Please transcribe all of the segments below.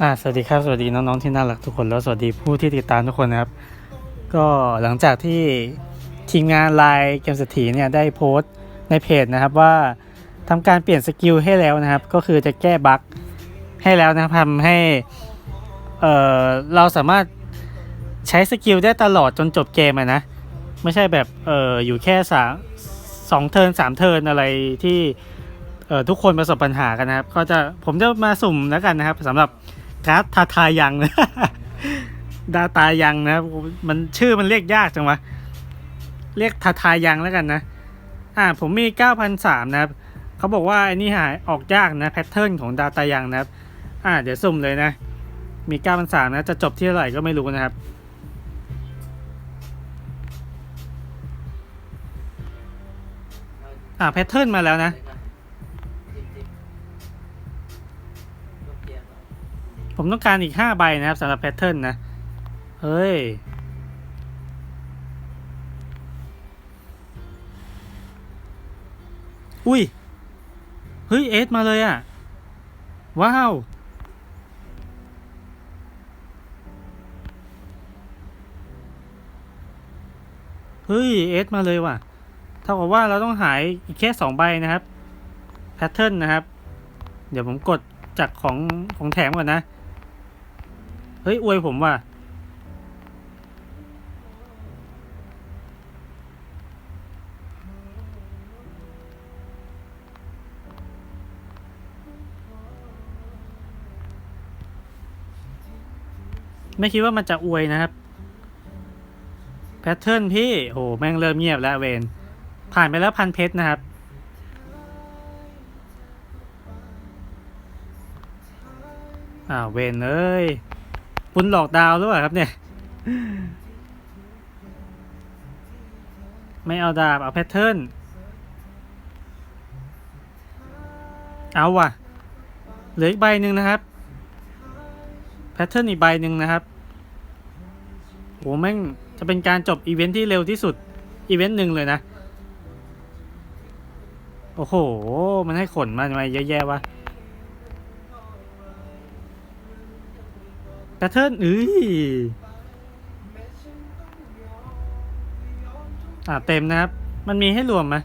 อ่าสวัสดีครับ สวัสดีน้องๆที่น่ารักทุกคนแล้วสวัสดีผู้ที่ติดตามทุกคนนะครับ ก็หลังจากที่ทีมงานไลน์เกมสถีเนี่ยได้โพสต์ในเพจนะครับว่าทำการเปลี่ยนสกิลให้แล้วนะครับ ก็คือจะแก้บั๊กให้แล้วนะครับทำให้เอ่อเราสามารถใช้สกิลได้ตลอดจนจบเกมนะ ไม่ใช่แบบเอออยู่แค่สามสองเทิร์นสามเทิร์นอะไรที่ ออทุกคนประสบปัญหากันนะครับ ก็จะผมจะมาสุ่มแล้วกันนะครับสำหรับการ์ดทาทายังนะดาตายังนะมันชื่อมันเรียกยากจังวะเรียกทาทายังแล้วกันนะ อ่า ผมมี9,003นะครับเขาบอกว่าไอ้นี่หายออกยากนะแพทเทิร์นของดาตายังนะครับ อ่า เดี๋ยวสุ่มเลยนะ มี9,003นะจะจบที่เท่าไหร่ก็ไม่รู้นะครับอ่าแพทเทิร์นมาแล้วนะ ผมต้องการอีก5ใบนะครับสำหรับแพทเทิร์นนะ เฮ้ย อุ้ย เฮ้ยเอสมาเลยอะ ว้าว เฮ้ยเอสมาเลยว่ะ เท่ากับว่าเราต้องหายอีกแค่สองใบนะครับ แพทเทิร์นนะครับ เดี๋ยวผมกดจากของของแถมก่อนนะ เฮ้ย อวยผมว่ะไม่คิดว่ามันจะอวยนะครับ แพทเทิร์นพี่โหแม่งเริ่มเงียบแล้วเวน ผ่านไปแล้วพันเพชรนะครับอ้าเวนเอ้ย คุณหลอกดาวหรือเปล่าครับเนี่ย ไม่เอาดาบ เอาแพทเทิร์น เอาว่ะ เหลืออีกใบหนึ่งนะครับ แพทเทิร์นอีกใบหนึ่งนะครับโหแม่งจะเป็นการจบอีเวนท์ที่เร็วที่สุด อีเวนต์หนึ่งเลยนะ โอ้โห มันให้ขนมาทำไมเยอะแยะวะ พทเทิร์นเอ้ยอ่าเต็มนะครับ มันมีให้รวมไหม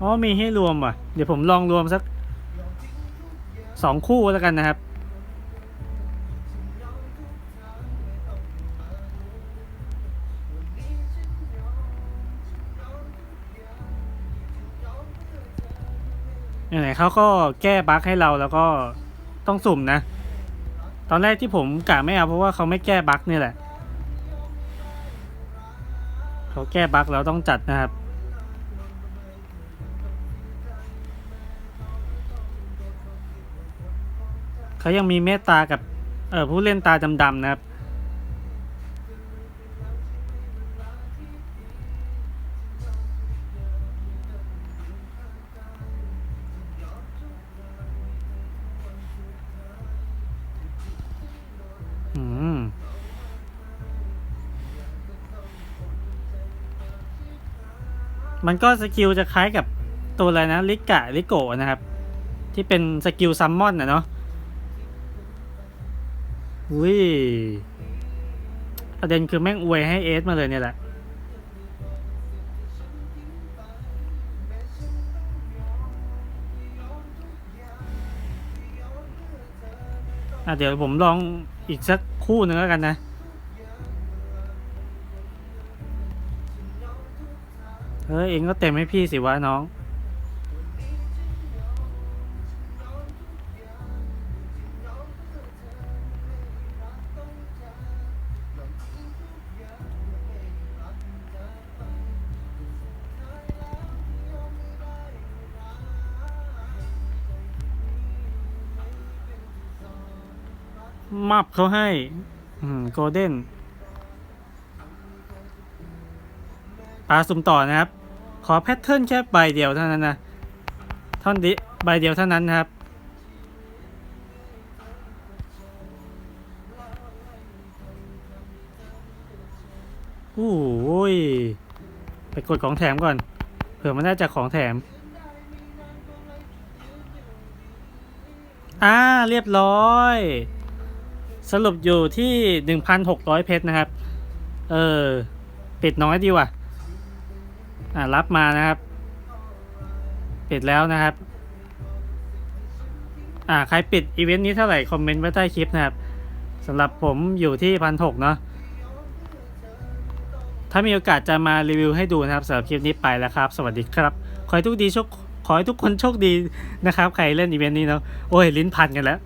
อ๋อมีให้รวมว่ะ เดี๋ยวผมลองรวมสักสองคู่แล้วกันนะครับ ไหนๆเขาก็แก้บั๊กให้เราแล้วก็ต้องสุ่มนะ ตอนแรกที่ผมกะไม่เอาเพราะว่าเขาไม่แก้บั๊กนี่แหละ เขาแก้บั๊กแล้วต้องจัดนะครับ เขายังมีเมตตากับเออผู้เล่นตาดำๆนะครับ อืมมันก็สกิลจะคล้ายกับตัวอะไรนะลิกะลิโกะนะครับ ที่เป็นสกิลซัมมอนนะเนาะอุ้ยประเด็นคือแม่งอวยให้เอสมาเลยเนี่ยแหละอะเดี๋ยวผมลอง อีกสักคู่หนึ่งแล้วกันนะ เฮ้ย เองก็เต็มให้พี่สิวะน้อง มับเขาให้โกลเด้นปลาสุ่มต่อนะครับ ขอแพทเทิร์นแค่ใบเดียวเท่านั้นนะท่อนดิใบเดียวเท่านั้นนะครับ โอ้ย ไปกดของแถมก่อน เผื่อมันได้จากของแถม อ่า เรียบร้อย สรุปอยู่ที่หนึ่งพันหกร้อยเพชรนะครับ เออปิดน้อยดีว่ะ อ่ารับมานะครับปิดแล้วนะครับ อ่าใครปิดอีเวนต์นี้เท่าไหร่คอมเมนต์ไว้ใต้คลิปนะครับสำหรับผมอยู่ที่พันหกเนาะ ถ้ามีโอกาสจะมารีวิวให้ดูนะครับสำหรับคลิปนี้ไปแล้วครับ สวัสดีครับ ขอให้ทุกดีโชคขอให้ทุกคนโชคดีนะครับ ใครเล่นอีเวนต์นี้เนาะ โอ้ย ลิ้นพันกันแล้ว